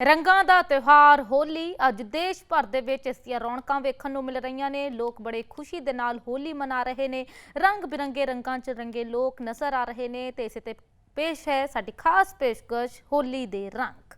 ਰੰਗਾਂ ਦਾ ਤਿਉਹਾਰ, ਹੋਲੀ ਅੱਜ ਦੇਸ਼ ਭਰ ਦੇ ਵਿੱਚ ਇਸ ਦੀਆਂ ਰੌਣਕਾਂ ਵੇਖਣ ਨੂੰ ਮਿਲ ਰਹੀਆਂ ਨੇ। ਲੋਕ ਬੜੇ ਖੁਸ਼ੀ ਦੇ ਨਾਲ ਹੋਲੀ ਮਨਾ ਰਹੇ ਨੇ। ਰੰਗ ਬਿਰੰਗੇ ਰੰਗਾਂ 'ਚ ਰੰਗੇ ਲੋਕ ਨਜ਼ਰ ਆ ਰਹੇ ਨੇ ਤੇ ਇਸੇ ਤੇ ਪੇਸ਼ ਹੈ ਸਾਡੀ ਖਾਸ ਪੇਸ਼ਕਸ਼, ਹੋਲੀ ਦੇ ਰੰਗ।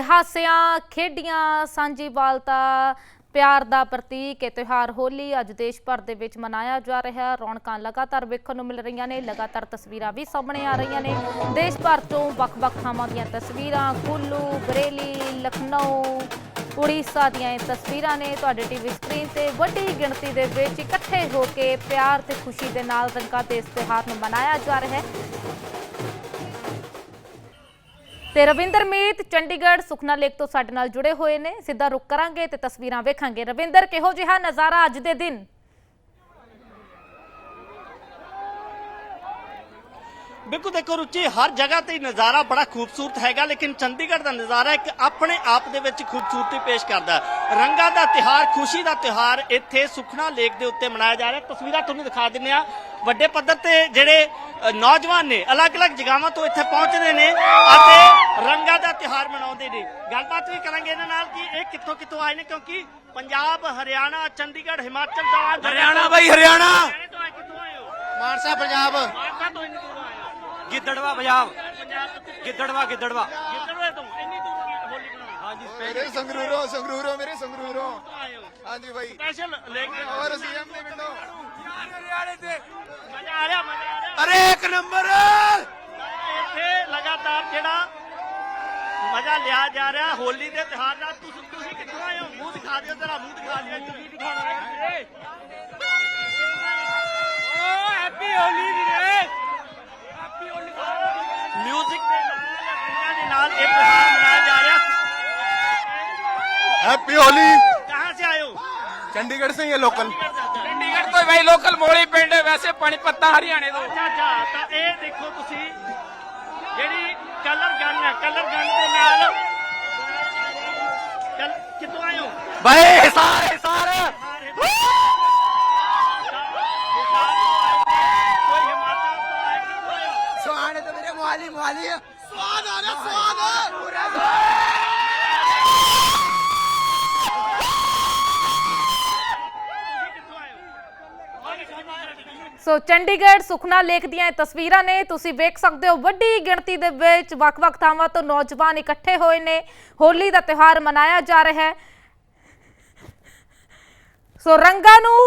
ਤੇ ਹਾਸਿਆਂ, ਖੇਡੀਆਂ ਸਾਂਝੀਵਾਲਤਾ ਪਿਆਰ ਦਾ ਪ੍ਰਤੀਕ, ਇਹ ਤਿਉਹਾਰ ਹੋਲੀ ਅੱਜ ਦੇਸ਼ ਭਰ ਦੇ ਵਿੱਚ ਮਨਾਇਆ ਜਾ ਰਿਹਾ। ਰੌਣਕਾਂ ਲਗਾਤਾਰ ਵੇਖਣ ਨੂੰ ਮਿਲ ਰਹੀਆਂ ਨੇ, ਲਗਾਤਾਰ ਤਸਵੀਰਾਂ ਵੀ ਸਾਹਮਣੇ ਆ ਰਹੀਆਂ ਨੇ। ਦੇਸ਼ ਭਰ ਤੋਂ ਵੱਖ-ਵੱਖ ਥਾਵਾਂ ਦੀਆਂ ਤਸਵੀਰਾਂ, ਕੁੱਲੂ, ਬਰੇਲੀ, ਲਖਨਊ, ਉੜੀਸਾ ਦੀਆਂ ਇਹ ਤਸਵੀਰਾਂ ਨੇ ਤੁਹਾਡੇ ਟੀਵੀ ਸਕਰੀਨ ਤੇ ਵੱਡੀ ਗਿਣਤੀ ਦੇ ਵਿੱਚ ਇਕੱਠੇ ਹੋ ਕੇ ਪਿਆਰ ਤੇ ਖੁਸ਼ੀ ਦੇ ਨਾਲ ਰੰਗਾਂ ਤੇ ਇਸ ਤਿਉਹਾਰ ਨੂੰ ਮਨਾਇਆ ਜਾ ਰਿਹਾ ਹੈ। ਤੇ ਰਵਿੰਦਰ ਮੀਤ ਚੰਡੀਗੜ੍ਹ ਸੁਖਨਾ ਲੇਕ ਤੋਂ ਸਾਡੇ ਨਾਲ ਜੁੜੇ ਹੋਏ ਨੇ। ਸਿੱਧਾ ਰੁਕ ਕਰਾਂਗੇ ਤੇ ਤਸਵੀਰਾਂ ਵੇਖਾਂਗੇ। ਰਵਿੰਦਰ, ਕਿਹੋ ਜਿਹਾ ਨਜ਼ਾਰਾ ਅੱਜ ਦੇ ਦਿਨ? ਬਿਲਕੁਲ ਦੇਖੋ ਰੁਚੀ, ਹਰ ਜਗ੍ਹਾ ਤੇ ਨਜ਼ਾਰਾ ਬੜਾ ਖੂਬਸੂਰਤ ਹੈਗਾ, ਲੇਕਿਨ ਚੰਡੀਗੜ੍ਹ ਦਾ ਨਜ਼ਾਰਾ ਇੱਕ ਆਪਣੇ ਆਪ ਦੇ ਵਿੱਚ ਖੂਬਸੂਰਤੀ ਪੇਸ਼ ਕਰਦਾ ਰੰਗਾਂ ਦਾ ਤਿਹਾਰ ਖੁਸ਼ੀ ਦਾ ਤਿਹਾਰ ਇੱਥੇ ਸੁਖਨਾ ਲੇਕ ਦੇ ਉੱਤੇ ਮਨਾਇਆ ਜਾ ਰਿਹਾ ਤਸਵੀਰਾਂ ਤੁਹਾਨੂੰ ਦਿਖਾ ਦਿੰਨੇ ਆ ਵੱਡੇ ਪੱਧਰ ਤੇ ਜਿਹੜੇ ਨੌਜਵਾਨ ਨੇ ਅਲੱਗ-ਅਲੱਗ ਜਗ੍ਹਾਵਾਂ ਤੋਂ ਇੱਥੇ ਪਹੁੰਚਦੇ ਨੇ ਅਤੇ ਰੰਗਾਂ ਦਾ ਤਿਹਾਰ ਮਨਾਉਂਦੇ ਨੇ। ਗੱਲਬਾਤ ਵੀ ਕਰਾਂਗੇ ਇਹਨਾਂ ਨਾਲ ਕਿ ਇਹ ਕਿੱਥੋਂ ਕਿੱਥੋਂ ਆਏ ਨੇ ਕਿਉਂਕਿ ਪੰਜਾਬ ਹਰਿਆਣਾ ਚੰਡੀਗੜ੍ਹ ਹਿਮਾਚਲ ਤੋਂ ਹਰਿਆਣਾ ਬਾਈ ਹਰਿਆਣਾ! ਮਾਨਸਾ ਪੰਜਾਬ। ਮਾਰਕਾ ਤੋਂ ਇੰਨੀ ਦੂਰੋਂ ਆਏ ਹੋ? ਗਿੱਦੜਵਾ ਪੰਜਾਬ। ਗਿੱਦੜਵਾ ਗਿੱਦੜਵਾ ਕਿੱਧਰੋਂ ਤੋਂ ਇੰਨੀ ਦੂਰ ਕੀ ਹੋਲੀ ਬਣਾਉਣੀ? ਹਾਂਜੀ ਮੇਰੇ ਸੰਗਰੂਰੋਂ ਸੰਗਰੂਰੋਂ ਮੇਰੇ ਸੰਗਰੂਰੋਂ। ਹਾਂਜੀ ਭਾਈ ਸਪੈਸ਼ਲ ਲੈ ਕੇ ਔਰ ਸੀਐਮ ਹਰਿਆਣੇ ਤੇ ਮਜ਼ਾ ਆ ਰਿਹਾ ਮਜ਼ਾ ਆ ਰਿਹਾ। ਅਰੇ ਇੱਕ ਨੰਬਰ। ਇੱਥੇ ਲਗਾਤਾਰ ਜਿਹੜਾ ਮਜ਼ਾ ਲਿਆ ਜਾ ਰਿਹਾ ਹੋਲੀ ਦੇ ਤਿਹਾਰ ਦਾ। ਤੁਸੀਂ ਤੁਸੀਂ ਕਿੱਥੋਂ ਆਏ ਹੋ? ਮੂੰਹ ਦਿਖਾ ਦਿਓ ਜਰਾ ਮੂੰਹ ਦਿਖਾ ਦਿਓ ਚੁੰਨੀ ਦਿਖਾਉਣਾ ਹੈ ਓ ਹੈਪੀ ਹੋਲੀ ਵੀਰੇ। ਹੈਪੀ ਹੋਲੀ। ਮਿਊਜ਼ਿਕ ਦੇ ਨਾਲ ਲੜਕੀਆਂ ਦੇ ਨਾਲ ਇਹ ਤਿਹਾਰ ਮਨਾਇਆ ਜਾ ਰਿਹਾ। ਹੈਪੀ ਹੋਲੀ। ਕਹਾਂ ਸੇ ਆਏ ਹੋ? ਚੰਡੀਗੜ੍ਹ ਸੇ ਇਹ ਲੋਕਲ ਬਾਈ ਲੋਕਲ ਮੋਲੀ ਪਿੰਡ ਵੈਸੇ ਪਣੀਪੱਤਾ ਹਰਿਆਣੇ ਤੋਂ। ਅੱਛਾ ਅੱਛਾ ਤਾਂ ਇਹ ਦੇਖੋ ਤੁਸੀਂ ਜਿਹੜੀ ਕਲਰ ਗਨ ਹੈ ਕਲਰ ਗਨ ਦੇ ਨਾਲ ਚੱਲ ਕਿੱਥੋਂ ਆਏ ਹੋ? ਬਾਈ ਹਿਸਾਰ ਹਿਸਾਰ। ਸਵਾਦ ਆ ਰਿਹਾ ਸਵਾਦ। ਪੂਰਾ ਸੋ ਚੰਡੀਗੜ੍ਹ ਸੁਖਨਾ ਲੇਕ ਦੀਆਂ ਇਹ ਤਸਵੀਰਾਂ ਨੇ, ਤੁਸੀਂ ਵੇਖ ਸਕਦੇ ਹੋ ਵੱਡੀ ਗਿਣਤੀ ਦੇ ਵਿੱਚ ਵੱਖ-ਵੱਖ ਥਾਵਾਂ ਤੋਂ ਨੌਜਵਾਨ ਇਕੱਠੇ ਹੋਏ ਨੇ। ਹੋਲੀ ਦਾ ਤਿਉਹਾਰ ਮਨਾਇਆ ਜਾ ਰਿਹਾ ਹੈ। ਸੋ ਰੰਗਾਂ ਨੂੰ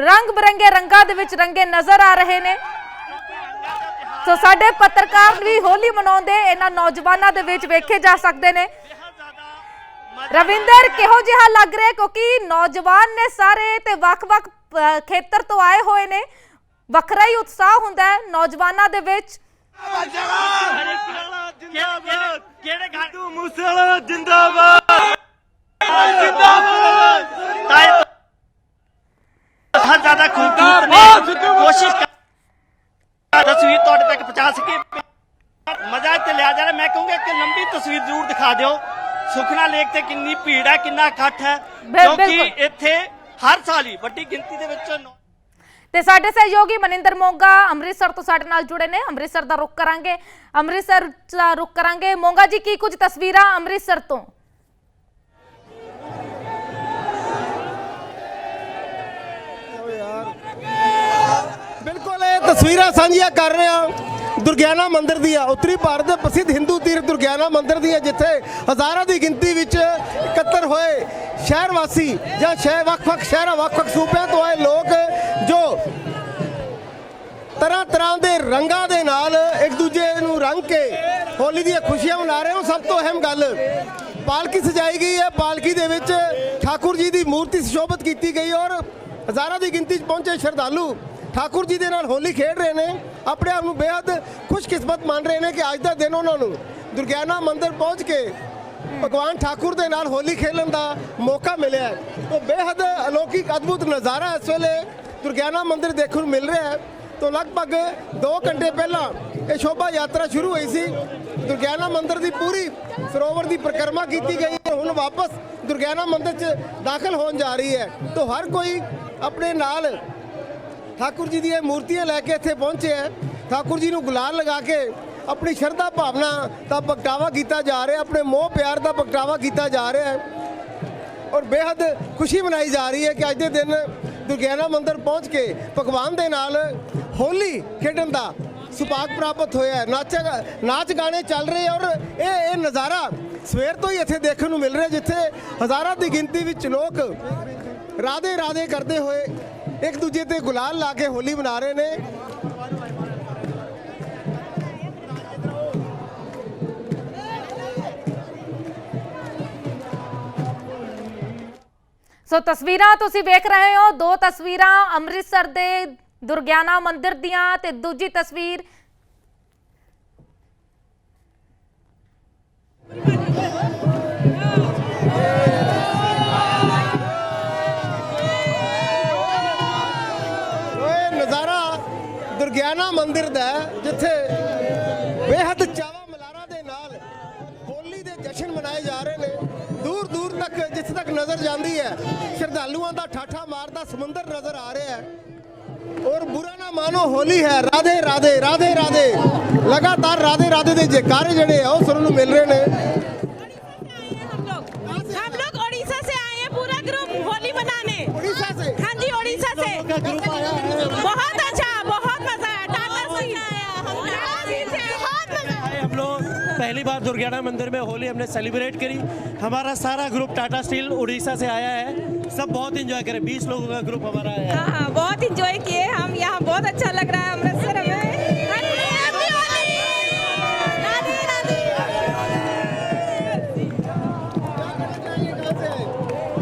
ਰੰਗ ਬਰੰਗੇ ਰੰਗਾਂ ਦੇ ਵਿੱਚ ਰੰਗੇ ਨਜ਼ਰ ਆ ਰਹੇ ਨੇ। ਸੋ ਸਾਡੇ ਪੱਤਰਕਾਰ ਵੀ ਹੋਲੀ ਮਨਾਉਂਦੇ, ਇਹਨਾਂ ਨੌਜਵਾਨਾਂ ਦੇ ਵਿੱਚ ਵੇਖੇ ਜਾ ਸਕਦੇ ਨੇ। ਰਵਿੰਦਰ, ਕਿਹੋ ਜਿਹਾ ਲੱਗ ਰਿਹਾ? ਕਿਉਂਕਿ ਨੌਜਵਾਨ ਨੇ ਸਾਰੇ ਤੇ ਵੱਖ-ਵੱਖ ਖੇਤਰ ਤੋਂ ਆਏ ਹੋਏ ਨੇ। ਵੱਖਰਾ ਹੀ ਉਤਸ਼ਾਹ ਹੁੰਦਾ ਹੈ ਨੌਜਵਾਨਾਂ ਦੇ ਵਿੱਚ। ਜਿੰਦਾਬਾਦ ਕਿਹੜੇ ਘਾਟੂ ਮੂਸੇਵਾਲਾ ਜਿੰਦਾਬਾਦ। ਜਿੰਦਾਬਾਦ। ਤਾਏ ਬਹੁਤ ਜ਼ਿਆਦਾ ਖੂਬਸੂਰਤ ਨੇ। ਕੋਸ਼ਿਸ਼ ਕਰ ਤਸਵੀਰ ਤੁਹਾਡੇ ਤੱਕ ਪਹੁੰਚਾ ਸਕੇ ਮਜ਼ਾ ਲਿਆ ਜਾ ਰਿਹਾ। ਮੈਂ ਕਹੂੰਗਾ ਕਿ ਲੰਬੀ ਤਸਵੀਰ ਜ਼ਰੂਰ ਦਿਖਾ ਦਿਓ। ਸੁਖਨਾ ਲੇਕ ਤੇ ਕਿੰਨੀ ਭੀੜ ਹੈ ਕਿੰਨਾ ਇਕੱਠ ਹੈ। ਕਿਉਂਕਿ। ਇੱਥੇ ਹਰ ਸਾਲ ਹੀ ਵੱਡੀ ਗਿਣਤੀ ਦੇ ਵਿੱਚ ਨੌ- ਤੇ ਸਾਡੇ ਸਹਿਯੋਗੀ ਮਨਿੰਦਰ ਮੋਂਗਾ ਅੰਮ੍ਰਿਤਸਰ ਤੋਂ ਸਾਡੇ ਨਾਲ ਜੁੜੇ ਨੇ। ਅੰਮ੍ਰਿਤਸਰ ਦਾ ਰੁਖ ਕਰਾਂਗੇ। ਅੰਮ੍ਰਿਤਸਰ ਦਾ ਰੁਖ ਕਰਾਂਗੇ। ਮੋਂਗਾ ਜੀ ਕੀ ਕੁਝ ਤਸਵੀਰਾਂ ਅੰਮ੍ਰਿਤਸਰ ਤੋਂ? ਬਿਲਕੁਲ ਇਹ ਤਸਵੀਰਾਂ ਸਾਂਝੀਆਂ ਕਰ ਰਹੇ ਹਾਂ। ਦੁਰਗਿਆਨਾ ਮੰਦਿਰ ਆ, ਉੱਤਰੀ ਭਾਰਤ ਦੇ ਪ੍ਰਸਿੱਧ ਹਿੰਦੂ ਤੀਰਥ ਦੁਰਗਿਆਨਾ ਮੰਦਿਰ ਦੀਆਂ ਜਿੱਥੇ ਹਜ਼ਾਰਾਂ ਦੀ ਗਿਣਤੀ ਵਿੱਚ ਇਕੱਤਰ ਹੋਏ ਸ਼ਹਿਰ ਵਾਸੀ ਜਾਂ ਸ਼ਹਿਰ ਵੱਖ-ਵੱਖ ਸ਼ਹਿਰਾਂ, ਵੱਖ-ਵੱਖ ਸੂਬਿਆਂ ਤੋਂ ਆਏ ਲੋਕ ਜੋ ਤਰ੍ਹਾਂ ਤਰ੍ਹਾਂ ਦੇ ਰੰਗਾਂ ਦੇ ਨਾਲ ਇੱਕ ਦੂਜੇ ਨੂੰ ਰੰਗ ਕੇ ਹੋਲੀ ਦੀਆਂ ਖੁਸ਼ੀਆਂ ਮਨਾ ਰਹੇ ਹੋ। ਸਭ ਤੋਂ ਅਹਿਮ ਗੱਲ, ਪਾਲਕੀ ਸਜਾਈ ਗਈ ਹੈ। ਪਾਲਕੀ ਦੇ ਵਿੱਚ ਠਾਕੁਰ ਜੀ ਦੀ ਮੂਰਤੀ ਸੁਸ਼ੋਭਿਤ ਕੀਤੀ ਗਈ ਔਰ ਹਜ਼ਾਰਾਂ ਦੀ ਗਿਣਤੀ 'ਚ ਪਹੁੰਚੇ ਸ਼ਰਧਾਲੂ ਠਾਕੁਰ ਜੀ ਦੇ ਨਾਲ ਹੋਲੀ ਖੇਡ ਰਹੇ ਨੇ, ਆਪਣੇ ਆਪ ਨੂੰ ਬੇਹੱਦ ਖੁਸ਼ਕਿਸਮਤ ਮੰਨ ਰਹੇ ਨੇ ਕਿ ਅੱਜ ਦਾ ਦਿਨ ਉਹਨਾਂ ਨੂੰ ਦੁਰਗਿਆਨਾ ਮੰਦਿਰ ਪਹੁੰਚ ਕੇ ਭਗਵਾਨ ਠਾਕੁਰ ਦੇ ਨਾਲ ਹੋਲੀ ਖੇਡਣ ਦਾ ਮੌਕਾ ਮਿਲਿਆ ਹੈ। ਉਹ ਬੇਹੱਦ ਅਲੌਕਿਕ, ਅਦਭੁਤ ਨਜ਼ਾਰਾ ਇਸ ਵੇਲੇ ਦੁਰਗਿਆਨਾ ਮੰਦਿਰ ਦੇਖਣ ਨੂੰ ਮਿਲ ਰਿਹਾ ਹੈ। ਤੋਂ ਲਗਭਗ 2 ਘੰਟੇ ਪਹਿਲਾਂ ਇਹ ਸ਼ੋਭਾ ਯਾਤਰਾ ਸ਼ੁਰੂ ਹੋਈ ਸੀ। ਦੁਰਗਿਆਨਾ ਮੰਦਿਰ ਦੀ ਪੂਰੀ ਸਰੋਵਰ ਦੀ ਪ੍ਰਕਰਮਾ ਕੀਤੀ ਗਈ ਹੈ। ਹੁਣ ਵਾਪਸ ਦੁਰਗਿਆਨਾ ਮੰਦਿਰ 'ਚ ਦਾਖਲ ਹੋਣ ਜਾ ਰਹੀ ਹੈ। ਤੋਂ ਹਰ ਕੋਈ ਆਪਣੇ ਨਾਲ ਠਾਕੁਰ ਜੀ ਦੀਆਂ ਮੂਰਤੀਆਂ ਲੈ ਕੇ ਇੱਥੇ ਪਹੁੰਚੇ ਹੈ ਠਾਕੁਰ ਜੀ ਨੂੰ ਗੁਲਾਲ ਲਗਾ ਕੇ ਆਪਣੀ ਸ਼ਰਧਾ ਭਾਵਨਾ ਦਾ ਪ੍ਰਗਟਾਵਾ ਕੀਤਾ ਜਾ ਰਿਹਾ, ਆਪਣੇ ਮੋਹ ਪਿਆਰ ਦਾ ਪ੍ਰਗਟਾਵਾ ਕੀਤਾ ਜਾ ਰਿਹਾ ਔਰ ਬੇहद ਖੁਸ਼ੀ ਮਨਾਈ ਜਾ ਰਹੀ ਹੈ ਕਿ ਅੱਜ ਦੇ ਦਿਨ ਦੁਰਗਿਆਨਾ ਮੰਦਿਰ ਪਹੁੰਚ ਕੇ ਭਗਵਾਨ ਦੇ ਨਾਲ ਹੋਲੀ ਖੇਡਣ ਦਾ ਸੁਭਾਗ ਪ੍ਰਾਪਤ ਹੋਇਆ ਨਾਚ ਨਾਚ ਗਾਣੇ ਚੱਲ ਰਹੇ ਔਰ ਇਹ ਇਹ ਨਜ਼ਾਰਾ ਸਵੇਰ ਤੋਂ ਹੀ ਇੱਥੇ ਦੇਖਣ ਨੂੰ ਮਿਲ ਰਿਹਾ, ਜਿੱਥੇ ਹਜ਼ਾਰਾਂ ਦੀ ਗਿਣਤੀ ਵਿੱਚ ਲੋਕ ਰਾਧੇ ਰਾਧੇ ਕਰਦੇ ਹੋਏ ਇੱਕ ਦੂਜੇ ਤੇ ਗੁਲਾਲ ਲਾ ਕੇ ਹੋਲੀ ਮਨਾ ਰਹੇ ਨੇ। ਸੋ ਤਸਵੀਰਾਂ ਤੁਸੀਂ ਵੇਖ ਰਹੇ ਹੋ, ਦੋ ਤਸਵੀਰਾਂ ਅੰਮ੍ਰਿਤਸਰ ਦੇ ਦੁਰਗਿਆਨਾ ਮੰਦਿਰ ਦੀਆਂ ਤੇ ਦੂਜੀ ਤਸਵੀਰ ਹੈ ਜਿੱਥੇ ਬੇहद ਚਾਵਾ ਮਲਾਰਾ ਦੇ ਨਾਲ ਹੋਲੀ ਦੇ ਜਸ਼ਨ ਮਨਾਏ ਜਾ ਰਹੇ ਨੇ। ਦੂਰ ਦੂਰ ਤੱਕ ਜਿੱਥੇ ਤੱਕ ਨਜ਼ਰ ਜਾਂਦੀ ਹੈ ਸ਼ਰਧਾਲੂਆਂ ਦਾ ਠਾਠਾ ਮਾਰਦਾ ਸਮੁੰਦਰ ਨਜ਼ਰ ਆ ਰਿਹਾ ਹੈ। ਔਰ ਬੁਰਾ ਨਾ ਮਾਨੋ ਹੋਲੀ ਹੈ। ਰਾਧੇ ਰਾਧੇ ਰਾਧੇ ਰਾਧੇ। ਲਗਾਤਾਰ ਰਾਧੇ ਰਾਧੇ ਦੇ ਜੇਕਾਰੇ ਜਿਹੜੇ ਆ ਉਹ ਸੁਣਨ ਨੂੰ ਮਿਲ ਰਹੇ ਨੇ। पहली बार दुर्गियाना मंदिर में होली हमने सेलिब्रेट करी। हमारा सारा ग्रुप टाटा स्टील उड़ीसा से आया है। सब बहुत इंजॉय करे। 20 लोगों का ग्रुप हमारा आया है। हाँ हाँ बहुत इंजॉय किए। हम यहाँ बहुत अच्छा लग रहा है अमृतसर में। Happy Holi! राधे राधे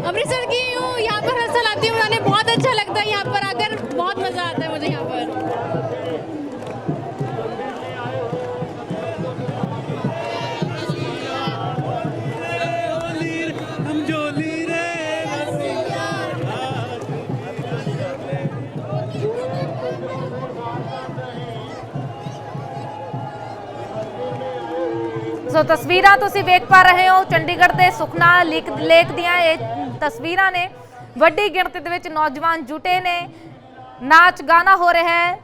अमृतसर की हूँ यहाँ पर हर साल आती हूँ। बहुत अच्छा लगता है यहाँ पर। आकर ਸੋ ਤਸਵੀਰਾਂ ਤੁਸੀਂ ਵੇਖ ਪਾ ਰਹੇ ਹੋ, ਚੰਡੀਗੜ੍ਹ ਦੇ ਸੁਖਨਾ ਲੇਕ ਲੇਕ ਦੀਆਂ ਇਹ ਤਸਵੀਰਾਂ ਨੇ। ਵੱਡੀ ਗਿਣਤੀ ਦੇ ਵਿੱਚ ਨੌਜਵਾਨ ਜੁਟੇ ਨੇ। ਨਾਚ ਗਾਣਾ ਹੋ ਰਿਹਾ ਹੈ।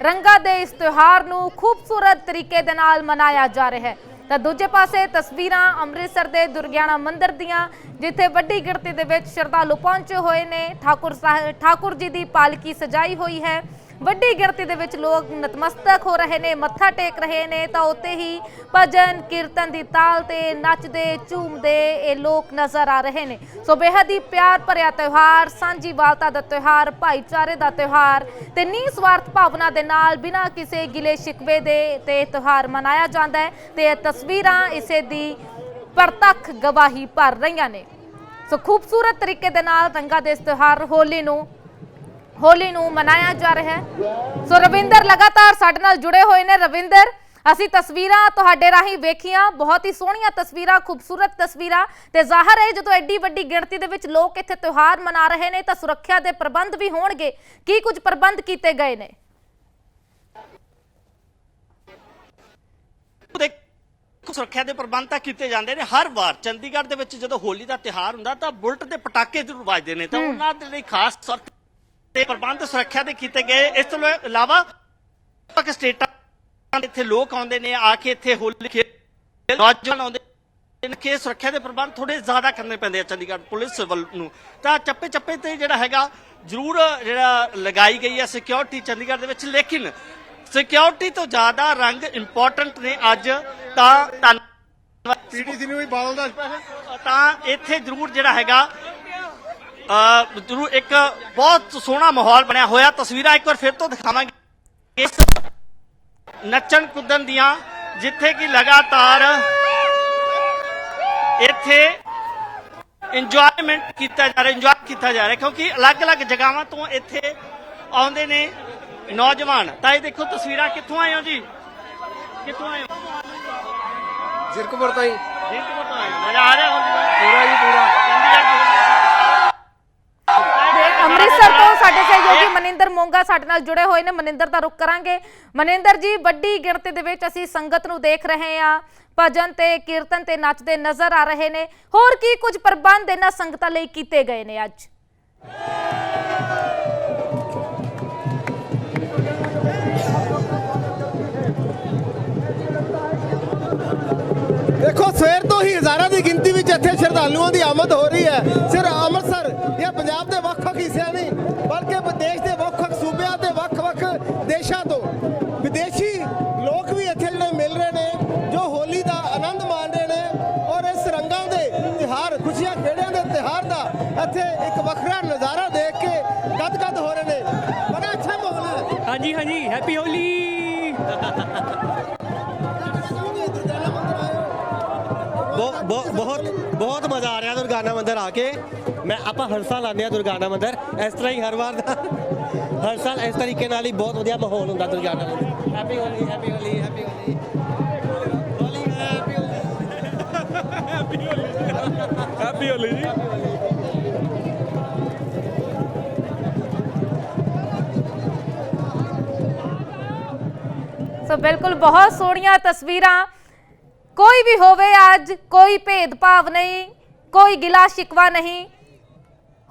ਰੰਗਾਂ ਦੇ ਇਸ ਤਿਉਹਾਰ ਨੂੰ ਖੂਬਸੂਰਤ ਤਰੀਕੇ ਦੇ ਨਾਲ ਮਨਾਇਆ ਜਾ ਰਿਹਾ ਹੈ। ਤਾਂ ਦੂਜੇ ਪਾਸੇ ਤਸਵੀਰਾਂ ਅੰਮ੍ਰਿਤਸਰ ਦੇ ਦੁਰਗਿਆਣਾ ਮੰਦਿਰ ਦੀਆਂ, ਜਿੱਥੇ ਵੱਡੀ ਗਿਣਤੀ ਦੇ ਵਿੱਚ ਸ਼ਰਧਾਲੂ ਪਹੁੰਚੇ ਹੋਏ ਨੇ। ਠਾਕੁਰ ਸਾਹਿਬ ਠਾਕੁਰ ਜੀ ਦੀ ਪਾਲਕੀ ਸਜਾਈ ਹੋਈ ਹੈ। ਵੱਡੀ ਗਿਣਤੀ ਦੇ ਵਿੱਚ ਲੋਕ ਨਤਮਸਤਕ ਹੋ ਰਹੇ ਨੇ, ਮੱਥਾ ਟੇਕ ਰਹੇ ਨੇ, ਤਾਂ ਉੱਤੇ ਹੀ ਭਜਨ ਕੀਰਤਨ ਦੀ ਤਾਲ ਤੇ ਨੱਚਦੇ, ਝੂਮਦੇ ਇਹ ਲੋਕ ਨਜ਼ਰ ਆ ਰਹੇ ਨੇ। ਸੋ ਬੇਹੱਦ ਹੀ ਪਿਆਰ ਭਰਿਆ ਤਿਉਹਾਰ, ਸਾਂਝੀ ਵਾਲਤਾ ਦਾ ਤਿਉਹਾਰ, ਭਾਈਚਾਰੇ ਦਾ ਤਿਉਹਾਰ ਤੇ ਨਿਸਵਾਰਥ ਭਾਵਨਾ ਦੇ ਨਾਲ ਬਿਨਾਂ ਕਿਸੇ ਗਿਲੇ ਸ਼ਿਕਵੇ ਦੇ ਤੇ ਇਹ ਤਿਉਹਾਰ ਮਨਾਇਆ ਜਾਂਦਾ ਹੈ ਤੇ ਇਹ ਤਸਵੀਰਾਂ ਇਸੇ ਦੀ ਪ੍ਰਤੱਖ ਗਵਾਹੀ ਭਰ ਰਹੀਆਂ ਨੇ। ਸੋ ਖੂਬਸੂਰਤ ਤਰੀਕੇ ਦੇ ਨਾਲ ਰੰਗਾਂ ਦੇ ਇਸ ਤਿਉਹਾਰ ਹੋਲੀ ਨੂੰ ਹੋਲੀ ਨੂੰ ਮਨਾਇਆ ਜਾ ਰਿਹਾ ਹੈ। ਸੋ ਰਵਿੰਦਰ ਲਗਾਤਾਰ ਸਾਡੇ ਨਾਲ ਜੁੜੇ ਹੋਏ ਨੇ। ਰਵਿੰਦਰ ਅਸੀਂ ਤਸਵੀਰਾਂ ਤੁਹਾਡੇ ਰਾਹੀਂ ਵੇਖੀਆਂ। ਬਹੁਤ ਹੀ ਸੋਹਣੀਆਂ ਤਸਵੀਰਾਂ ਖੂਬਸੂਰਤ ਤਸਵੀਰਾਂ। ਤੇ ਜ਼ਾਹਰ ਹੈ ਜਦੋਂ ਐਡੀ ਵੱਡੀ ਗਿਣਤੀ ਦੇ ਵਿੱਚ ਲੋਕ ਇੱਥੇ ਤਿਉਹਾਰ ਮਨਾ ਰਹੇ ਨੇ ਤਾਂ ਸੁਰੱਖਿਆ ਦੇ ਪ੍ਰਬੰਧ ਵੀ ਹੋਣਗੇ। ਕੀ ਕੁਝ ਪ੍ਰਬੰਧ ਕੀਤੇ ਗਏ ਨੇ? ਸੁਰੱਖਿਆ ਦੇ ਪ੍ਰਬੰਧ ਤਾਂ ਕੀਤੇ ਜਾਂਦੇ ਨੇ ਹਰ ਵਾਰ। ਚੰਡੀਗੜ੍ਹ ਦੇ ਵਿੱਚ ਜਦੋਂ ਹੋਲੀ ਦਾ ਤਿਹਾਰ ਹੁੰਦਾ ਤਾਂ ਬੁਲਟ ਤੇ ਪਟਾਕੇ ਜ਼ਰੂਰ ਵੱਜਦੇ ਨੇ। ਤਾਂ ਉਹਨਾਂ ਦੇ ਲਈ ਖਾਸ ਤੌਰ ਤੇ ਪ੍ਰਬੰਧ ਸੁਰੱਖਿਆ ਦੇ ਕੀਤੇ ਗਏ। ਇਸ ਤੋਂ ਇਲਾਵਾ ਪਕ ਸਟੇਟਾਂ ਇੱਥੇ ਲੋਕ ਆਉਂਦੇ ਨੇ ਆ ਕੇ ਇੱਥੇ ਹੋਲੀ ਖੇਡ ਨੌਜਵਾਨ ਆਉਂਦੇ ਨੇ ਕਿ ਸੁਰੱਖਿਆ ਦੇ ਪ੍ਰਬੰਧ ਥੋੜੇ ਜ਼ਿਆਦਾ ਕਰਨੇ ਪੈਂਦੇ ਆ ਚੰਡੀਗੜ੍ਹ ਪੁਲਿਸ ਵੱਲ ਨੂੰ। ਤਾਂ ਚੱਪੇ ਚੱਪੇ ਤੇ ਜਿਹੜਾ ਹੈਗਾ ਜ਼ਰੂਰ ਜਿਹੜਾ ਲਗਾਈ ਗਈ ਹੈ ਸਿਕਿਉਰਿਟੀ ਚੰਡੀਗੜ੍ਹ ਦੇ ਵਿੱਚ। ਲੇਕਿਨ ਸਿਕਿਉਰਿਟੀ ਤੋਂ ਜ਼ਿਆਦਾ ਰੰਗ ਇੰਪੋਰਟੈਂਟ ਨੇ ਅੱਜ। ਤਾਂ ਧੰਨਵਾਦ। ਪੀਟੀਸੀ ਨੂੰ ਵੀ ਬਾਦਲ ਦਾ ਤਾਂ ਇੱਥੇ ਜ਼ਰੂਰ ਜਿਹੜਾ ਹੈਗਾ ਜ਼ਰੂਰ ਇੱਕ ਬਹੁਤ ਸੋਹਣਾ ਮਾਹੌਲ ਬਣਿਆ ਹੋਇਆ। ਤਸਵੀਰਾਂ ਇੱਕ ਵਾਰ ਫਿਰ ਤੋਂ ਦਿਖਾਵਾਂਗੇ। ਇਸ ਨੱਚਣ ਕੁੱਦਣ ਦੀਆਂ ਜਿੱਥੇ ਕਿ ਲਗਾਤਾਰ ਇੱਥੇ ਇੰਜੋਇਮੈਂਟ ਕੀਤਾ ਜਾ ਰਿਹਾ ਇੰਜੋਏ ਕੀਤਾ ਜਾ ਰਿਹਾ ਕਿਉਂਕਿ ਅਲੱਗ-ਅਲੱਗ ਜਗ੍ਹਾਵਾਂ ਤੋਂ ਇੱਥੇ ਆਉਂਦੇ ਨੇ ਨੌਜਵਾਨ। ਤਾਂ ਇਹ ਦੇਖੋ ਤਸਵੀਰਾਂ ਕਿੱਥੋਂ ਆਏ ਹੋ ਜੀ? ਕਿੱਥੋਂ ਆਏ ਹੋ? ਜ਼ਿਰਕਪੁਰ ਤੋਂ ਹੀ ਜਿੰਦਪੁਰ ਤੋਂ ਆਏ। ਮਜ਼ਾ ਆ ਰਿਹਾ ਦਾ ਪੂਰਾ ਜੀ ਪੂਰਾ। ਚੰਡੀਗੜ੍ਹ ਮਨਿੰਦਰ ਮੋਂਗਾ ਸਾਡੇ ਨਾਲ ਜੁੜੇ ਹੋਏ ਨੇ। ਮਨਿੰਦਰ ਦਾ ਰੁਕ ਕਰਾਂਗੇ। ਮਨਿੰਦਰ ਜੀ, ਵੱਡੀ ਗਿਣਤੀ ਦੇ ਵਿੱਚ ਅਸੀਂ ਸੰਗਤ ਨੂੰ ਦੇਖ ਰਹੇ ਹਾਂ। ਭਜਨ ਤੇ ਕੀਰਤਨ ਤੇ ਨੱਚਦੇ ਨਜ਼ਰ ਆ ਰਹੇ ਨੇ। ਹੋਰ ਕੀ ਕੁਝ ਪ੍ਰਬੰਧ ਇਹਨਾਂ ਸੰਗਤਾਂ ਲਈ ਕੀਤੇ ਗਏ ਨੇ ਅੱਜ? ਦੇਖੋ, ਸਵੇਰ ਤੋਂ ਹੀ ਹਜ਼ਾਰਾਂ ਦੀ ਗਿਣਤੀ ਵਿੱਚ ਇੱਥੇ ਸ਼ਰਧਾਲੂਆਂ ਦੀ ਆਮਦ ਹੋ ਰਹੀ ਹੈ। ਸਿਰਫ ਅੰਮ੍ਰਿਤਸਰ ਜਾਂ ਪੰਜਾਬ ਦੇ ਵੱਖ ਹਿੱਸਿਆਂ ਨਹੀਂ ਬਲਕਿ ਵਿਦੇਸ਼ ਦੇ ਵੱਖ-ਵੱਖ ਸੂਬਿਆਂ ਤੇ ਵੱਖ-ਵੱਖ ਦੇਸ਼ਾਂ ਤੋਂ। ਵਿਦੇਸ਼ੀ ਲੋਕ ਵੀ ਇੱਥੇ ਜਿਹੜੇ ਮਿਲ ਰਹੇ ਨੇ ਜੋ ਹੋਲੀ ਦਾ ਆਨੰਦ ਮਾਣ ਰਹੇ ਨੇ ਔਰ ਇਸ ਰੰਗਾਂ ਦੇ ਤਿਹਾਰ ਖੁਸ਼ੀਆਂ ਖੇੜਿਆਂ ਦੇ ਤਿਹਾਰ ਦਾ ਇੱਥੇ ਇੱਕ ਵੱਖਰਾ ਨਜ਼ਾਰਾ ਦੇਖ ਕੇ ਗੱਦ-ਗੱਦ ਹੋ ਰਹੇ ਨੇ। ਬੜਾ ਅੱਛਾ ਮਾਹੌਲ ਹੈ। ਹਾਂਜੀ ਹਾਂਜੀ ਹੈਪੀ ਹੋਲੀ ਬਹੁਤ ਬਹੁਤ ਬਹੁਤ ਮਜ਼ਾ ਆ ਰਿਹਾ ਦੁਰਗਾਨਾ ਮੰਦਿਰ ਆ ਕੇ। ਮੈਂ ਆਪਾਂ ਹਰ ਸਾਲ ਆਉਂਦੇ ਆ ਦੁਰਗਾਨਾ ਮੰਦਿਰ। ਇਸ ਤਰ੍ਹਾਂ ਹੀ ਹਰ ਵਾਰ ਦਾ ਹਰ ਸਾਲ ਇਸ ਤਰੀਕੇ ਨਾਲ ਹੀ ਬਹੁਤ ਵਧੀਆ ਮਾਹੌਲ ਹੁੰਦਾ Durgiana Mandir. Happy Holi happy Holi happy Holi Holi happy Holi happy Holi ji. So ਬਿਲਕੁਲ ਬਹੁਤ ਸੋਹਣੀਆਂ ਤਸਵੀਰਾਂ। ਕੋਈ ਵੀ ਹੋਵੇ ਅੱਜ ਕੋਈ ਭੇਦਭਾਵ ਨਹੀਂ ਕੋਈ ਗਿਲਾ ਸ਼ਿਕਵਾ ਨਹੀਂ।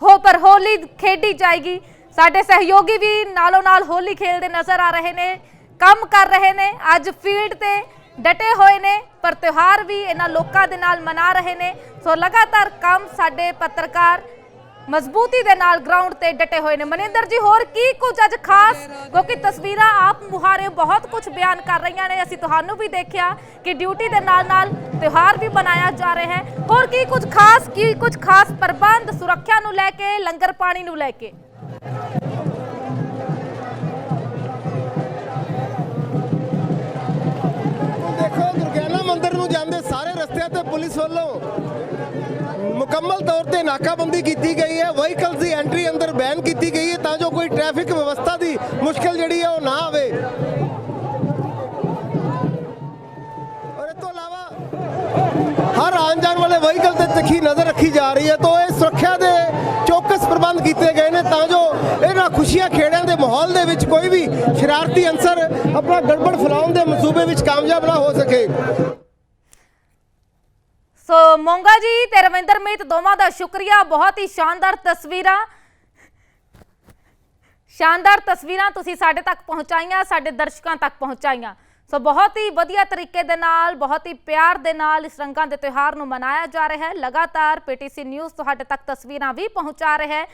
ਹੋ, ਪਰ ਹੋਲੀ ਖੇਡੀ ਜਾਏਗੀ। ਸਾਡੇ ਸਹਿਯੋਗੀ ਵੀ ਨਾਲੋਂ ਨਾਲ ਹੋਲੀ ਖੇਡਦੇ ਨਜ਼ਰ ਆ ਰਹੇ ਨੇ, ਕੰਮ ਕਰ ਰਹੇ ਨੇ, ਅੱਜ ਫੀਲਡ ਤੇ ਡਟੇ ਹੋਏ ਨੇ, ਪਰ ਤਿਉਹਾਰ ਵੀ ਇਹਨਾਂ ਲੋਕਾਂ ਦੇ ਨਾਲ ਮਨਾ ਰਹੇ ਨੇ। ਸੋ ਲਗਾਤਾਰ ਕੰਮ ਸਾਡੇ ਪੱਤਰਕਾਰ ਮਜ਼ਬੂਤੀ ਦੇ ਨਾਲ ਗਰਾਊਂਡ ਤੇ ਡਟੇ ਹੋਏ ਨੇ। ਮਨਿੰਦਰ ਜੀ, ਹੋਰ ਕੀ ਕੁਝ ਅੱਜ ਖਾਸ? ਕਿਉਂਕਿ ਤਸਵੀਰਾਂ ਆਪ ਮੁਹਾਰੇ ਬਹੁਤ ਕੁਝ ਬਿਆਨ ਕਰ ਰਹੀਆਂ ਨੇ। ਅਸੀਂ ਤੁਹਾਨੂੰ ਵੀ ਦੇਖਿਆ ਕਿ ਡਿਊਟੀ ਦੇ ਨਾਲ ਨਾਲ ਤਿਉਹਾਰ ਵੀ ਮਨਾਇਆ ਜਾ ਰਿਹਾ ਹੈ। ਹੋਰ ਕੀ ਕੁਝ ਖਾਸ? ਕੀ ਕੁਝ ਖਾਸ ਪ੍ਰਬੰਧ ਸੁਰੱਖਿਆ ਨੂੰ ਲੈ ਕੇ, ਲੰਗਰ ਪਾਣੀ ਨੂੰ ਲੈ ਕੇ? ਦੇਖੋ ਦੁਰਗਿਆਨਾ ਮੰਦਿਰ ਨੂੰ ਜਾਂਦੇ ਸਾਰੇ ਰਸਤਿਆਂ ਤੇ ਪੁਲਿਸ ਵੱਲੋਂ ਮੁਕੰਮਲ ਤੌਰ ਤੇ ਨਾਕਾਬੰਦੀ ਕੀਤੀ ਗਈ ਹੈ। ਵਹੀਕਲਸ ਦੀ ਐਂਟਰੀ ਅੰਦਰ ਬੈਨ ਕੀਤੀ ਗਈ ਹੈ ਤਾਂ ਜੋ ਕੋਈ ਟ੍ਰੈਫਿਕ ਵਿਵਸਥਾ ਦੀ ਮੁਸ਼ਕਲ ਜਿਹੜੀ ਹੈ ਉਹ ਨਾ ਆਵੇ। ਹਰ ਆਉਣ ਜਾਣ ਵਾਲੇ ਵਹੀਕਲ ਤੇ ਤਿੱਖੀ ਨਜ਼ਰ ਰੱਖੀ ਜਾ ਰਹੀ ਹੈ। ਤੋਂ ਇਹ ਸੁਰੱਖਿਆ ਦੇ ਚੌਕਸ ਪ੍ਰਬੰਧ ਕੀਤੇ ਗਏ ਨੇ ਤਾਂ ਜੋ ਇਹਨਾਂ ਖੁਸ਼ੀਆਂ ਖੇੜਿਆਂ ਦੇ ਮਾਹੌਲ ਦੇ ਵਿੱਚ ਕੋਈ ਵੀ ਸ਼ਰਾਰਤੀ ਅੰਸਰ ਆਪਣਾ ਗੜਬੜ ਫੈਲਾਉਣ ਦੇ ਮਨਸੂਬੇ ਵਿੱਚ ਕਾਮਯਾਬ ਨਾ ਹੋ ਸਕੇ। ਸੋ ਮੋਂਗਾ ਜੀ ਤੇ ਰਵਿੰਦਰ ਮੀਤ ਦੋਵਾਂ ਦਾ ਸ਼ੁਕਰੀਆ, ਬਹੁਤ ਹੀ ਸ਼ਾਨਦਾਰ ਤਸਵੀਰਾਂ। ਸ਼ਾਨਦਾਰ ਤਸਵੀਰਾਂ ਤੁਸੀਂ ਸਾਡੇ ਤੱਕ ਪਹੁੰਚਾਈਆਂ, ਸਾਡੇ ਦਰਸ਼ਕਾਂ ਤੱਕ ਪਹੁੰਚਾਈਆਂ। ਸੋ ਬਹੁਤ ਹੀ ਵਧੀਆ ਤਰੀਕੇ ਦੇ ਨਾਲ, ਬਹੁਤ ਹੀ ਪਿਆਰ ਦੇ ਨਾਲ ਇਸ ਰੰਗਾਂ ਦੇ ਤਿਉਹਾਰ ਨੂੰ ਮਨਾਇਆ ਜਾ ਰਿਹਾ ਹੈ। ਲਗਾਤਾਰ ਪੀਟੀਸੀ ਨਿਊਜ਼ ਤੁਹਾਡੇ ਤੱਕ ਤਸਵੀਰਾਂ ਵੀ ਪਹੁੰਚਾ ਰਿਹਾ ਹੈ।